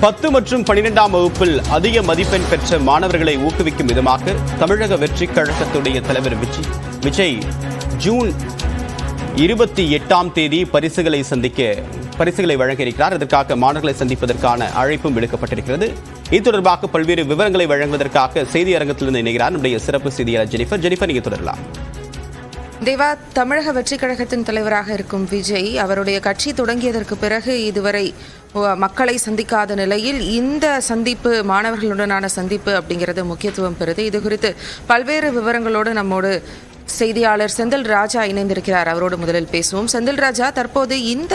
பத்து மற்றும் பனிரெண்டாம் வகுப்பில் அதிக மதிப்பெண் பெற்ற மாணவர்களை ஊக்குவிக்கும் விதமாக தமிழக வெற்றிக் கழகத்துடைய தலைவர் விஜய் விஜய் ஜூன் இருபத்தி எட்டாம் தேதி பரிசுகளை சந்திக்க பரிசுகளை வழங்க இருக்கிறார் இதற்காக மாணவர்களை சந்திப்பதற்கான அழைப்பும் விடுக்கப்பட்டிருக்கிறது. இது தொடர்பாக பல்வேறு விவரங்களை வழங்குவதற்காக செய்தி அரங்கத்திலிருந்து இணைகிறார் நம்முடைய சிறப்பு செய்தியாளர் ஜெனிஃபர். ஜெனிஃபர் நீங்க தொடரலாம். தேவா தமிழக வெற்றி கழகத்தின் தலைவராக இருக்கும் விஜய் அவருடைய கட்சி தொடங்கியதற்கு பிறகு இதுவரை மக்களை சந்திக்காத நிலையில் இந்த சந்திப்பு மாணவர்களுடனான சந்திப்பு அப்படிங்கிறது முக்கியத்துவம் பெறுது. இது குறித்து பல்வேறு விவரங்களோடு நம்மோடு செய்தியாளர் செந்தில் ராஜா இணைந்திருக்கிறார். அவரோடு முதலில் பேசுவோம். செந்தில் ராஜா தற்போது இந்த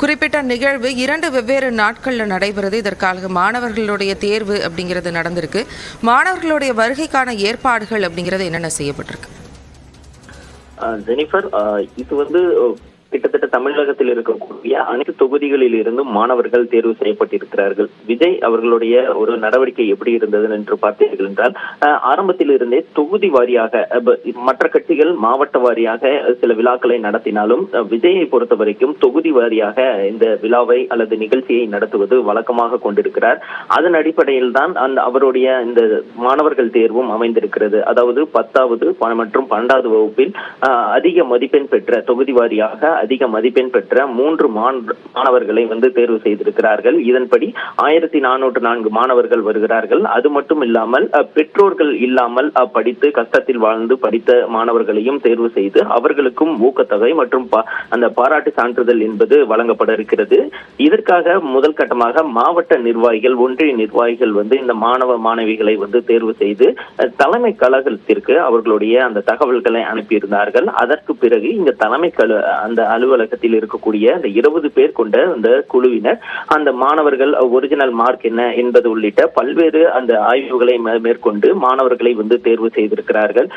குறிப்பிட்ட நிகழ்வு இரண்டு வெவ்வேறு நாட்களில் நடைபெறுது. இதற்காக மாணவர்களுடைய தேர்வு அப்படிங்கிறது நடந்திருக்கு. மாணவர்களுடைய வருகைக்கான ஏற்பாடுகள் அப்படிங்கிறது என்னென்ன செய்யப்பட்டிருக்கு? ஜெனிஃபர் இது வந்து கிட்டத்தட்ட தமிழகத்தில் இருக்கக்கூடிய அனைத்து தொகுதிகளில் இருந்தும் மாணவர்கள் தேர்வு செய்யப்பட்டிருக்கிறார்கள். விஜய் அவர்களுடைய ஒரு நடவடிக்கை எப்படி இருந்தது என்று பார்த்தீர்கள் என்றால் ஆரம்பத்தில் இருந்தே தொகுதி வாரியாக மற்ற கட்சிகள் மாவட்ட வாரியாக சில விழாக்களை நடத்தினாலும் விஜயை பொறுத்த வரைக்கும் தொகுதி வாரியாக இந்த விழாவை அல்லது நிகழ்ச்சியை நடத்துவது வழக்கமாக கொண்டிருக்கிறார். அதன் அடிப்படையில் தான் அந்த அவருடைய இந்த மாணவர்கள் தேர்வும் அமைந்திருக்கிறது. அதாவது பத்தாவது மற்றும் பன்னெண்டாவது வகுப்பில் அதிக மதிப்பெண் பெற்ற தொகுதி வாரியாக அதிக மதிப்பெண் பெற்ற மூன்று மாணவர்களை வந்து தேர்வு செய்திருக்கிறார்கள். இதன்படி ஆயிரத்தி நானூற்று நான்கு மாணவர்கள் வருகிறார்கள். அது மட்டும் இல்லாமல் பெற்றோர்கள் இல்லாமல் படித்து கஷ்டத்தில் வாழ்ந்து படித்த மாணவர்களையும் தேர்வு செய்து அவர்களுக்கும் ஊக்கத்தொகை மற்றும் பா- அந்த பாராட்டு சான்றிதழ் என்பது வழங்கப்பட இருக்கிறது. இதற்காக முதல் கட்டமாக மாவட்ட நிர்வாகிகள் ஒன்றிய நிர்வாகிகள் வந்து இந்த மாணவ மாணவிகளை வந்து தேர்வு செய்து தலைமை கழகத்திற்கு அவர்களுடைய அந்த தகவல்களை அனுப்பியிருந்தார்கள். அதற்கு பிறகு இந்த தலைமை கழு அந்த அலுவலகத்தில் இருக்கக்கூடிய அந்த இருபது பேர் கொண்ட அந்த குழுவினர் அந்த மாணவர்கள் ஒரிஜினல் மார்க் என்ன என்பது உள்ளிட்ட பல்வேறு அந்த ஆய்வுகளை மேற்கொண்டு மாணவர்களை வந்து தேர்வு செய்திருக்கிறார்கள்.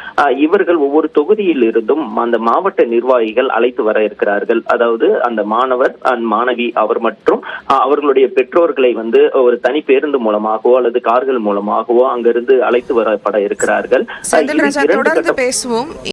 இவர்கள் ஒவ்வொரு தொகுதியில் இருந்தும் அந்த மாவட்ட நிர்வாகிகள் அழைத்து வர இருக்கிறார்கள். அதாவது அந்த மாணவர் மாணவி அவர் மற்றும் அவர்களுடைய பெற்றோர்களை வந்து ஒரு தனி பேருந்து மூலமாகவோ அல்லது கார்கள் மூலமாகவோ அங்கிருந்து அழைத்து வரப்பட இருக்கிறார்கள். தொடர்ந்து பேசுவோம்.